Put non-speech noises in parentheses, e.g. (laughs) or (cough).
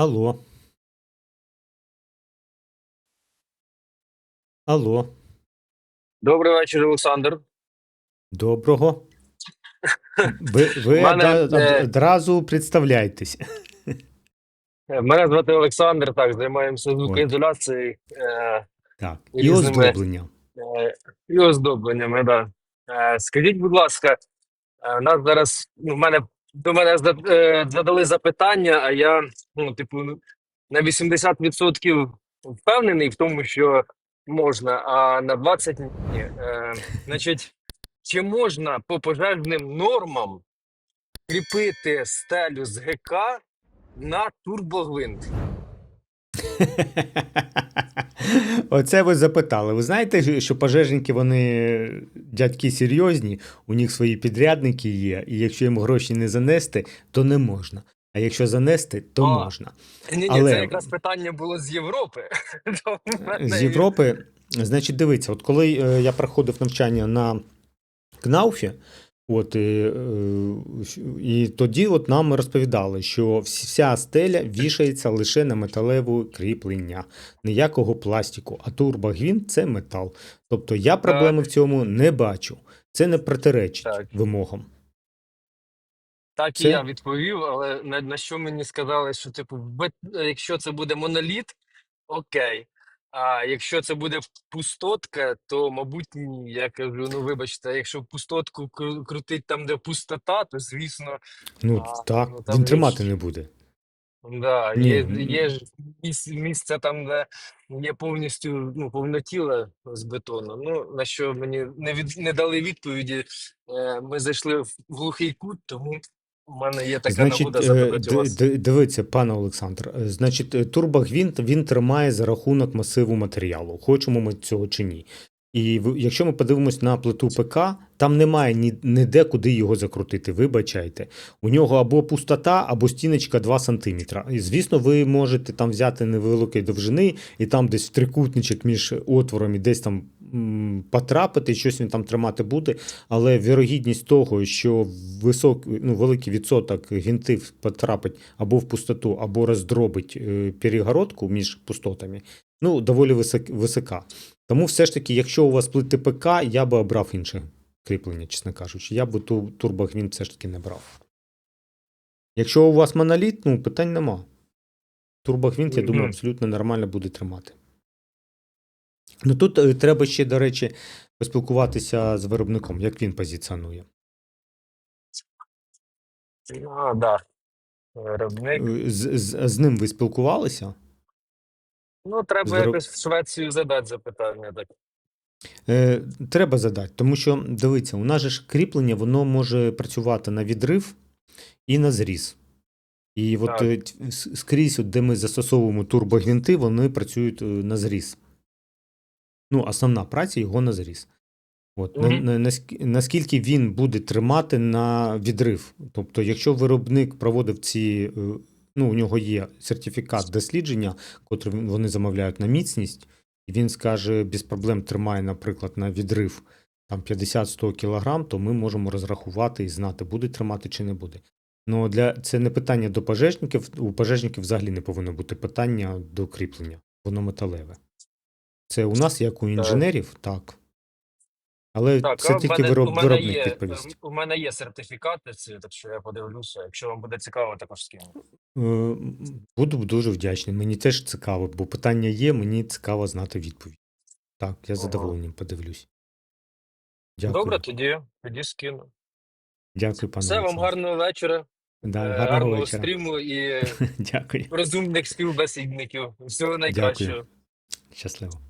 Алло. Алло. Добрий вечір, Олександр. Доброго. Ви, ви (laughs) Мене, да- е, одразу представляйтесь. Мене звати Олександр. Так, займаємося звукоізоляцією е, Так. І різними- оздоблення. е, і оздобленнями. Да. Е, скажіть, будь ласка, е, нас зараз ну, в мене до мене зда- е, задали запитання, а я, ну, типу, на 80% впевнений в тому, що можна, а на 20% ні. Е, значить, чи можна по пожежним нормам кріпити стелю з ГК на турбогвинт? (laughs) Оце ви запитали. Ви знаєте, що пожежники вони дядьки серйозні, у них свої підрядники є, і якщо їм гроші не занести, то не можна. А якщо занести, то А, можна. Ні, ні, Але- це якраз питання було з Європи. (laughs) З Європи, значить, дивіться, от коли е, я проходив навчання на КНАУФі, от, і, е, і тоді от нам розповідали, що вся стеля вішається лише на металеве кріплення, ніякого пластику, а турбогвінт це метал. Тобто я проблеми в цьому не бачу. Це не протиречить Так. вимогам. Так і Це- я відповів, але на, на що мені сказали, що типу, бет- якщо це буде моноліт, окей. А якщо це буде пустотка, то мабуть ні. Я кажу, ну вибачте, якщо пустотку кру- крутить там, де пустота, то звісно, Ну А, так, ну, там він тримати ніч- не буде. да, Ні, є, є ж місце, місце там, де є повністю ну, повнотіле з бетону. Ну, на що мені не, від, не дали відповіді. Е, ми зайшли в глухий кут, тому у мене є така Значить, нагода е, дивіться, пане Олександр. е, Значить, е, турбогвинт він тримає за рахунок масиву матеріалу, хочемо ми цього чи ні. І якщо ми подивимось на плиту ПК, там немає ні, ніде куди його закрутити. Вибачайте. У нього або пустота, або стіночка 2 см. І звісно, ви можете там взяти невеликої довжини, і там десь в трикутничок між отворами, десь там потрапити, щось він там тримати буде. Але вірогідність того, що висок, ну, великий відсоток гвинтів потрапить або в пустоту, або роздробить е, перегородку між пустотами, ну, доволі висок, висока. Тому все ж таки, якщо у вас плити ПК, я би обрав інше кріплення, чесно кажучи. Я би ту турбогвинт все ж таки не брав. Якщо у вас моноліт, ну питань нема. Турбогвинт, я думаю, абсолютно нормально буде тримати. Ну тут е, треба ще, до речі, поспілкуватися з виробником, як він позиціонує. А, да. Виробник. Е, З, з, з ним ви спілкувалися? Ну, треба Здоров- якось в Швецію задати запитання. Так. Е, треба задати, тому що дивіться, у нас же ж кріплення воно може працювати на відрив і на зріз. І от Так. е, т- с- скрізь, от, де ми застосовуємо турбогвинти, вони працюють е, на зріз. Ну, основна праця його на зріз. От, на, Мгм. на, наск- наскільки він буде тримати на відрив. Тобто, якщо виробник проводив ці, е, ну, у нього є сертифікат дослідження, котрий вони замовляють на міцність, і він скаже, без проблем тримає, наприклад, на відрив там 50-100 кг, то ми можемо розрахувати і знати, буде тримати чи не буде. Ну, для це не питання до пожежників. У пожежників взагалі не повинно бути питання до кріплення. Воно металеве. Це у нас, як у інженерів, так. Але Так, це тільки мене, вироб, виробник є, відповість. У мене є сертифікати ці, так що я подивлюся. Якщо вам буде цікаво, також скину. Е, Буду дуже вдячний. Мені теж цікаво, бо питання є, мені цікаво знати відповідь. Так, я з Ага. задоволенням подивлюсь. Дякую. Добре, тоді, тоді скину. Дякую, пане Все, вам гарного вечора, Да, е, гарного гарного вечора. стріму і (laughs) Дякую. розумних співбесідників. Всього найкращого. Щасливо.